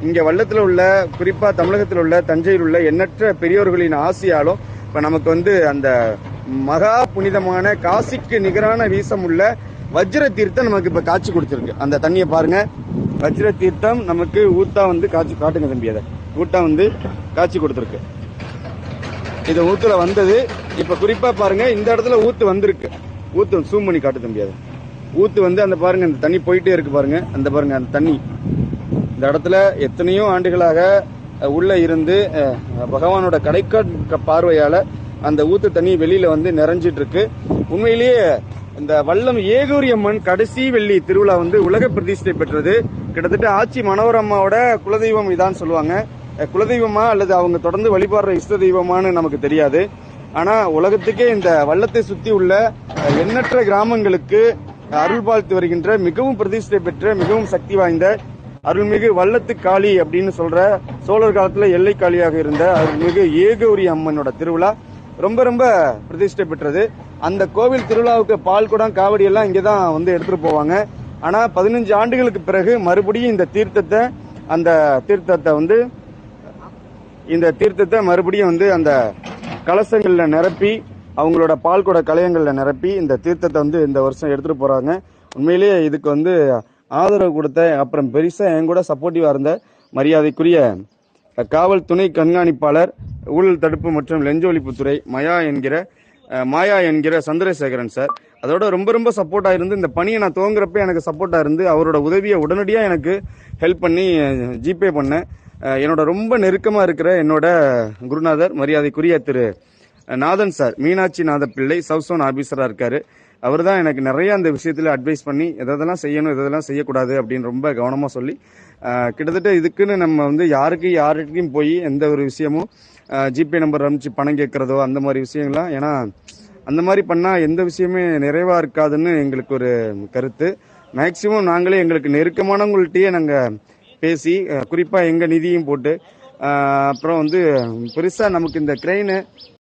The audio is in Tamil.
இங்க வள்ளத்தில் உள்ள குறிப்பா தமிழகத்தில் உள்ள தஞ்சையில் உள்ள எண்ணற்ற பெரியோர்களின் ஆசையாலும் இப்ப நமக்கு வந்து அந்த மகா புனிதமான காசிக்கு நிகரான வீசம் உள்ள வஜ்ர தீர்த்தம் நமக்கு இப்ப காட்சி கொடுத்துருக்கு. அந்த தண்ணியை பாருங்க. வஜ்ர தீர்த்தம் நமக்கு ஊத்தா வந்து காட்சி காட்டுங்க தம்பி அதை. ஊட்டா வந்து காட்சி கொடுத்துருக்கு. இது ஊத்துல வந்தது. இப்ப குறிப்பா பாருங்க இந்த இடத்துல ஊத்து வந்திருக்கு. ஊத்து சூம் பண்ணி காட்டு தம்பி அதை. ஊத்து வந்து அந்த பாருங்க இந்த தண்ணி போயிட்டே இருக்கு பாருங்க. அந்த பாருங்க அந்த தண்ணி. இந்த இடத்துல எத்தனையோ ஆண்டுகளாக உள்ள இருந்து பகவானோட கடைக்க பார்வையால அந்த ஊத்து தண்ணி வெளியில வந்து நிறைஞ்சிட்டு இருக்கு உண்மையிலேயே இந்த வல்லம் ஏகூரியம்மன் கடைசி வெள்ளி திருவிழா வந்து உலக பிரதிஷ்டை பெற்றது. கிட்டத்தட்ட ஆச்சி மனோரம்மாவோட குலதெய்வம் இதான் சொல்லுவாங்க. குலதெய்வமா அல்லது அவங்க தொடர்ந்து வழிபாடுற இஷ்ட தெய்வமான்னு நமக்கு தெரியாது. ஆனா உலகத்துக்கே இந்த வள்ளத்தை சுத்தி உள்ள எண்ணற்ற கிராமங்களுக்கு அருள்பாழ்த்து வருகின்ற மிகவும் பிரதிஷ்டை பெற்ற மிகவும் சக்தி வாய்ந்த அருள்மிகு வல்லத்து காளி அப்படின்னு சொல்ற சோழர் காலத்துல எல்லை காளியாக இருந்த அருள்மிகு ஏகௌரி அம்மனோட திருவிழா ரொம்ப ரொம்ப பிரதிஷ்டை பெற்றது. அந்த கோவில் திருவிழாவுக்கு பால் குடம் காவடி எல்லாம் இங்கே தான் வந்து எடுத்துட்டு போவாங்க. ஆனா பதினஞ்சு ஆண்டுகளுக்கு பிறகு மறுபடியும் இந்த தீர்த்தத்தை அந்த தீர்த்தத்தை வந்து இந்த தீர்த்தத்தை மறுபடியும் வந்து அந்த கலசங்கள்ல நிரப்பி அவங்களோட பால்குட கலையங்களில் நிரப்பி இந்த தீர்த்தத்தை வந்து இந்த வருஷம் எடுத்துட்டு போறாங்க. உண்மையிலேயே இதுக்கு வந்து ஆதரவு கொடுத்த அப்புறம் பெருசாக என் கூட சப்போர்ட்டிவாக இருந்த மரியாதைக்குரிய காவல் துணை கண்காணிப்பாளர் ஊழல் தடுப்பு மற்றும் லெஞ்ச ஒழிப்புத்துறை மயா என்கிற மாயா என்கிற சந்திரசேகரன் சார். அதோட ரொம்ப ரொம்ப சப்போர்ட்டாக இருந்து இந்த பணியை நான் துவங்குறப்ப எனக்கு சப்போர்ட்டாக இருந்து அவரோட உதவியை உடனடியாக எனக்கு ஹெல்ப் பண்ணி ஜிபே பண்ணேன். என்னோட ரொம்ப நெருக்கமாக இருக்கிற என்னோட குருநாதர் மரியாதைக்குரிய திரு நாதன் சார். மீனாட்சி நாத பிள்ளை சவுசோன் ஆபீசராக இருக்காரு. அவர் தான் எனக்கு நிறைய அந்த விஷயத்தில் அட்வைஸ் பண்ணி எதெல்லாம் செய்யணும் எதெல்லாம் செய்யக்கூடாது அப்படின்னு ரொம்ப கவனமாக சொல்லி கிட்டத்தட்ட இதுக்குன்னு நம்ம வந்து யாருக்கு யாருக்கும் போய் எந்த ஒரு விஷயமும் ஜிபே நம்பர் அனுப்பிச்சு பணம் கேட்குறதோ அந்த மாதிரி விஷயங்கள்லாம் ஏன்னா அந்த மாதிரி பண்ணால் எந்த விஷயமே நிறைவாக இருக்காதுன்னு எங்களுக்கு ஒரு கருத்து. மேக்சிமம் நாங்களே எங்களுக்கு நெருக்கமானவங்கள்ட்டயே நாங்கள் பேசி குறிப்பாக எங்கள் நிதியும் போட்டு அப்புறம் வந்து பெருசாக நமக்கு இந்த கிரெயின்